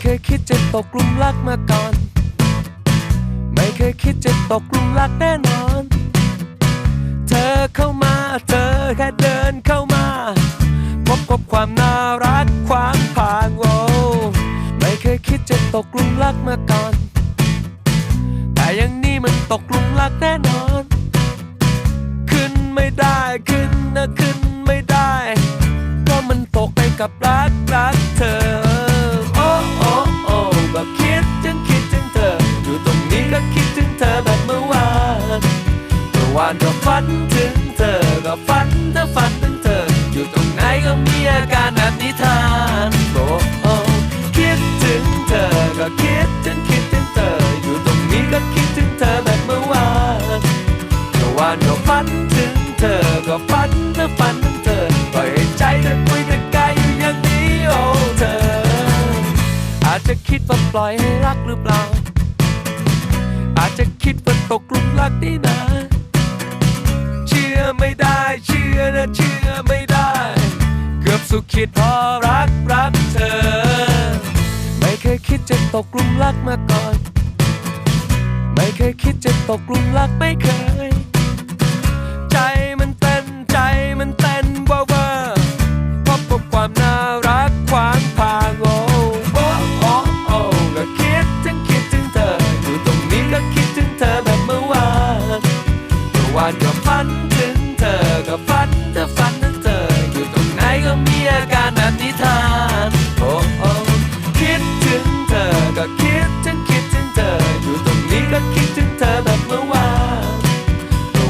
เคยคิดจะตกหลุมรักมาก่อน ไม่เคยคิดจะตกหลุมรักแน่นอน เธอเข้ามา เธอแค่เดินเข้ามา พบกับความน่ารักขวางผางโวไม่เคยคิดจะตกหลุมรักมาก่อน แต่อยังนี้มันตกหลุมรักแน่นอน ขึ้นไม่ได้ขึ้น อนก็ฝันถึงเธอ ก็ฝันเธอฝันถึงเธอ อยู่ตรงไหนก็มีอาการแบบนิทานโอ้โอ้คิดถึงเธอ ก็คิดถึงคิดถึงเธอ อยู่ตรงนี้ก็คิดถึงเธอแบบเมื่อวานเมื่อวานก็ฝันถึงเธอ ก็ฝันเธอฝันถึงเธอ ปล่อยให้ใจเธอคุยกับกายอยู่อย่างนี้โอ้เธอ อาจจะคิดว่าปล่อยให้รักหรือเปล่าอาจจะคิดว่าตกหลุมรักนี่นะ กือบสุดพอรักรักเธอ ไม่เคยคิดจะตกหลุมรักมาก่อน ไม่เคยคิดจะตกหลุมรักไม่เคย ใจมันเต้นใจมันเต้นว่าว่าพบกับความน่ารักขวางทางโอ้โอ้โอ้โอ้ก็คิดถึงคิดถึงเธออยู่ตรงนี้ก็คิดถึงเธอแบบเมื่อวานเมื่อวานก็ฝัน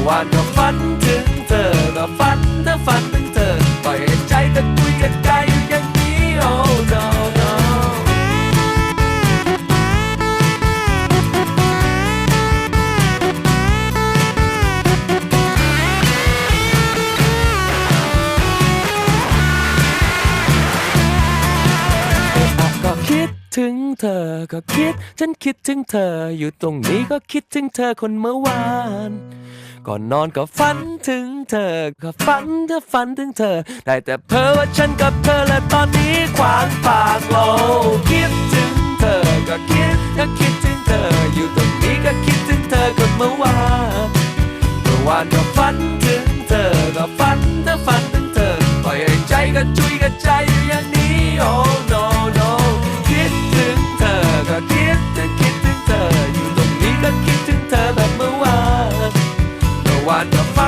วานก็ฝันถึงเธอก็ฝันเธอฝันถึงเธอปล่อยให้ใจตะกุยกับใจอยู่อย่างนี้โอ้ no no ก็คิดถึงเธอก็คิด ฉันคิดถึงเธออยู่ตรงนี้ก็คิดถึงเธอคนเมื่อวาน ก่อนนอนก็ฝันถึงเธอ ก็ฝันเธอฝันถึงเธอ ได้แต่เพ้อว่าฉันกับเธอและตอนนี้ขวางปากโลคิดถึงเธอ ก็คิดก็คิดถึงเธอ อยู่ตรงนี้ก็คิดถึงเธอคนเมื่อวานเมื่อวานก็ฝันถึงเธอ ก็ฝันเธอฝันถึงเธอ ปล่อยให้ใจก็จุยกระจ God the